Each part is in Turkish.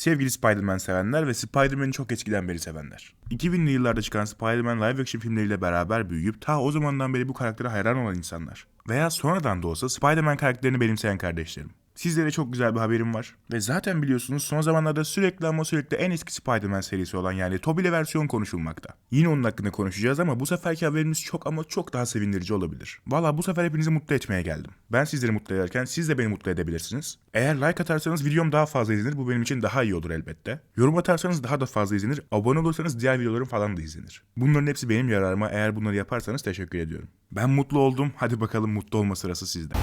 Sevgili Spider-Man sevenler ve Spider-Man'i çok eskiden beri sevenler. 2000'li yıllarda çıkan Spider-Man live action filmleriyle beraber büyüyüp ta o zamandan beri bu karaktere hayran olan insanlar. Veya sonradan da olsa Spider-Man karakterini benimseyen kardeşlerim. Sizlere çok güzel bir haberim var. Ve zaten biliyorsunuz son zamanlarda sürekli ama sürekli en eski Spider-Man serisi olan yani Tobey'li versiyon konuşulmakta. Yine onun hakkında konuşacağız ama bu seferki haberimiz çok ama çok daha sevindirici olabilir. Valla bu sefer hepinizi mutlu etmeye geldim. Ben sizleri mutlu ederken siz de beni mutlu edebilirsiniz. Eğer like atarsanız videom daha fazla izlenir. Bu benim için daha iyi olur elbette. Yorum atarsanız daha da fazla izlenir. Abone olursanız diğer videolarım falan da izlenir. Bunların hepsi benim yararıma. Eğer bunları yaparsanız teşekkür ediyorum. Ben mutlu oldum. Hadi bakalım mutlu olma sırası sizde.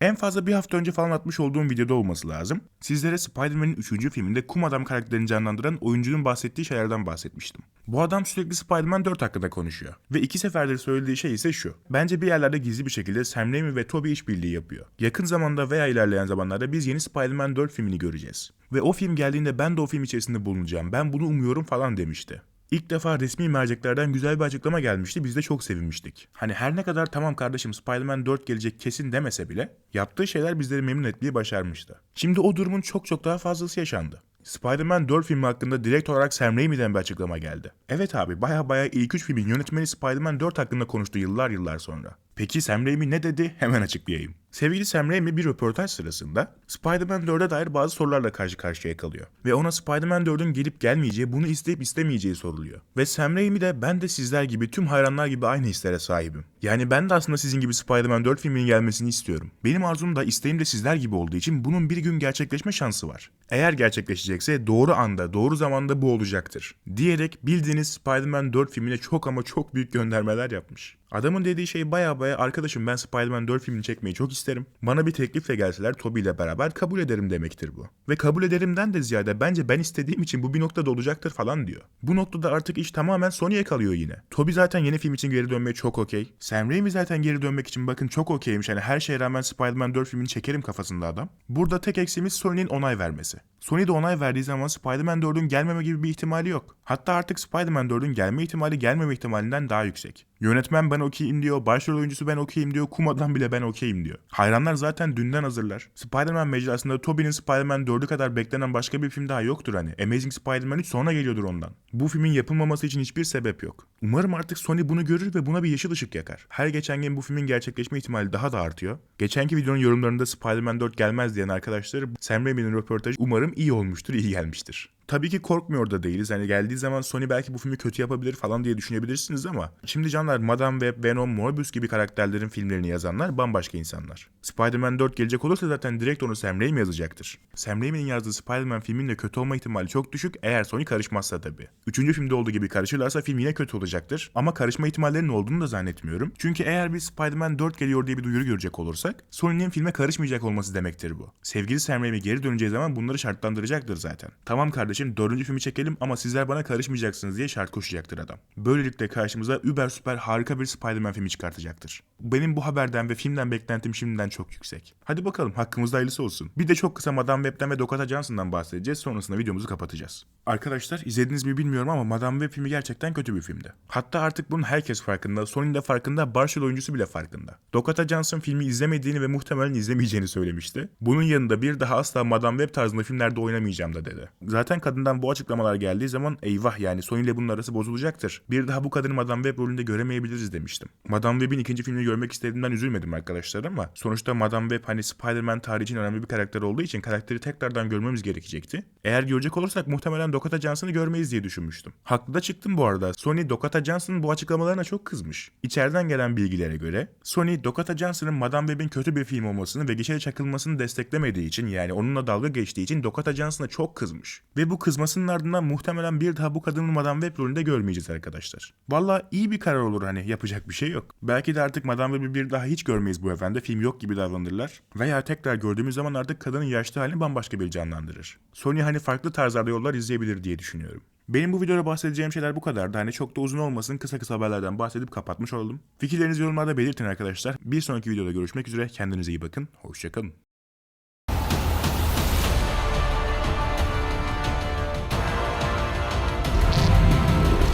En fazla bir hafta önce falan atmış olduğum videoda olması lazım. Sizlere Spider-Man'in 3. filminde Kum Adam karakterini canlandıran oyuncunun bahsettiği şeylerden bahsetmiştim. Bu adam sürekli Spider-Man 4 hakkında konuşuyor. Ve iki seferdir söylediği şey ise şu. Bence bir yerlerde gizli bir şekilde Sam Raimi ve Tobey işbirliği yapıyor. Yakın zamanda veya ilerleyen zamanlarda biz yeni Spider-Man 4 filmini göreceğiz. Ve o film geldiğinde ben de o film içerisinde bulunacağım. Ben bunu umuyorum falan demişti. İlk defa resmi merceklerden güzel bir açıklama gelmişti. Biz de çok sevinmiştik. Hani her ne kadar tamam kardeşim Spider-Man 4 gelecek kesin demese bile yaptığı şeyler bizleri memnun etmeyi başarmıştı. Şimdi o durumun çok çok daha fazlası yaşandı. Spider-Man 4 filmi hakkında direkt olarak Sam Raimi'den bir açıklama geldi. Evet abi baya baya ilk 3 filmin yönetmeni Spider-Man 4 hakkında konuştu yıllar yıllar sonra. Peki Sam Raimi ne dedi? Hemen açıklayayım. Sevgili Sam Raimi bir röportaj sırasında Spider-Man 4'e dair bazı sorularla karşı karşıya kalıyor. Ve ona Spider-Man 4'ün gelip gelmeyeceği, bunu isteyip istemeyeceği soruluyor. Ve Sam Raimi de ben de sizler gibi tüm hayranlar gibi aynı hislere sahibim. Yani ben de aslında sizin gibi Spider-Man 4 filminin gelmesini istiyorum. Benim arzum da isteğim de sizler gibi olduğu için bunun bir gün gerçekleşme şansı var. Eğer gerçekleşecekse doğru anda, doğru zamanda bu olacaktır. Diyerek bildiğiniz Spider-Man 4 filmine çok ama çok büyük göndermeler yapmış. Adamın dediği şey baya baya arkadaşım ben Spider-Man 4 filmini çekmeyi çok isterim. Bana bir teklifle gelseler Tobey ile beraber kabul ederim demektir bu. Ve kabul ederimden de ziyade bence ben istediğim için bu bir noktada olacaktır falan diyor. Bu noktada artık iş tamamen Sony'ye kalıyor yine. Tobey zaten yeni film için geri dönmeye çok okey. Sam Raimi zaten geri dönmek için bakın çok okeymiş. Yani her şeye rağmen Spider-Man 4 filmini çekerim kafasında adam. Burada tek eksiğimiz Sony'nin onay vermesi. Sony de onay verdiği zaman Spider-Man 4'ün gelmeme gibi bir ihtimali yok. Hatta artık Spider-Man 4'ün gelme ihtimali gelmeme ihtimalinden daha yüksek. Yönetmen ben okeyim diyor, başrol oyuncusu ben okeyim diyor, kumadan bile ben okeyim diyor. Hayranlar zaten dünden hazırlar. Spider-Man mecrasında Tobey'nin Spider-Man 4'ü kadar beklenen başka bir film daha yoktur hani. Amazing Spider-Man 3 sonra geliyordur ondan. Bu filmin yapılmaması için hiçbir sebep yok. Umarım artık Sony bunu görür ve buna bir yeşil ışık yakar. Her geçen gün bu filmin gerçekleşme ihtimali daha da artıyor. Geçenki videonun yorumlarında Spider-Man 4 gelmez diyen arkadaşlar Sam Raimi'nin röportajı umarım iyi olmuştur, iyi gelmiştir. Tabii ki korkmuyor da değiliz. Hani geldiği zaman Sony belki bu filmi kötü yapabilir falan diye düşünebilirsiniz ama şimdi canlar Madame Web, Venom, Morbius gibi karakterlerin filmlerini yazanlar bambaşka insanlar. Spider-Man 4 gelecek olursa zaten direkt onu Sam Raimi yazacaktır. Sam Raimi'nin yazdığı Spider-Man filminin de kötü olma ihtimali çok düşük eğer Sony karışmazsa tabii. Üçüncü filmde olduğu gibi karışırlarsa film yine kötü olacaktır. Ama karışma ihtimallerinin olduğunu da zannetmiyorum. Çünkü eğer bir Spider-Man 4 geliyor diye bir duyuru görecek olursak Sony'nin filme karışmayacak olması demektir bu. Sevgili Sam Raimi geri döneceği zaman bunları şartlandıracaktır zaten. Tamam kardeşim dördüncü filmi çekelim ama sizler bana karışmayacaksınız diye şart koşacaktır adam. Böylelikle karşımıza über süper harika bir Spider-Man filmi çıkartacaktır. Benim bu haberden ve filmden beklentim şimdiden çok yüksek. Hadi bakalım hakkımızda hayırlısı olsun. Bir de çok kısa Madame Web'den ve Dokata Johnson'dan bahsedeceğiz. Sonrasında videomuzu kapatacağız. Arkadaşlar izlediniz mi bilmiyorum ama Madame Web filmi gerçekten kötü bir filmdi. Hatta artık bunun herkes farkında. Sony'nin de farkında. Başrol oyuncusu bile farkında. Dokata Johnson filmi izlemediğini ve muhtemelen izlemeyeceğini söylemişti. Bunun yanında bir daha asla Madame Web tarzında filmlerde oynamayacağım da dedi. Zaten kadından bu açıklamalar geldiği zaman eyvah yani Sony ile bunun arası bozulacaktır. Bir daha bu kadını Madame Web rolünde göremeyebiliriz demiştim. Madame Web'in ikinci filmini görmek istediğimden üzülmedim arkadaşlar ama sonuçta Madame Web hani Spider-Man tarihi önemli bir karakter olduğu için karakteri tekrardan görmemiz gerekecekti. Eğer görecek olursak muhtemelen Dokata Johnson'ı görmeyiz diye düşünmüştüm. Haklı da çıktım bu arada. Sony Dokata Johnson'ın bu açıklamalarına çok kızmış. İçeriden gelen bilgilere göre Sony Dokata Johnson'ın Madame Web'in kötü bir film olmasını ve gişeye çakılmasını desteklemediği için yani onunla dalga geçtiği için Dokata Johnson'a çok kızmış. Ve bu kızmasının ardından muhtemelen bir daha bu kadının Madame Web rolünde görmeyeceğiz arkadaşlar. Valla iyi bir karar olur hani yapacak bir şey yok. Belki de artık Madame Web'i bir daha hiç görmeyiz bu evrende film yok gibi davranırlar. Veya tekrar gördüğümüz zaman artık kadının yaşlı halini bambaşka bir canlandırır. Sony hani farklı tarzlarda yollar izleyebilir diye düşünüyorum. Benim bu videoda bahsedeceğim şeyler bu kadardı. Hani çok da uzun olmasın kısa kısa haberlerden bahsedip kapatmış olalım. Fikirlerinizi yorumlarda belirtin arkadaşlar. Bir sonraki videoda görüşmek üzere. Kendinize iyi bakın. Hoşçakalın.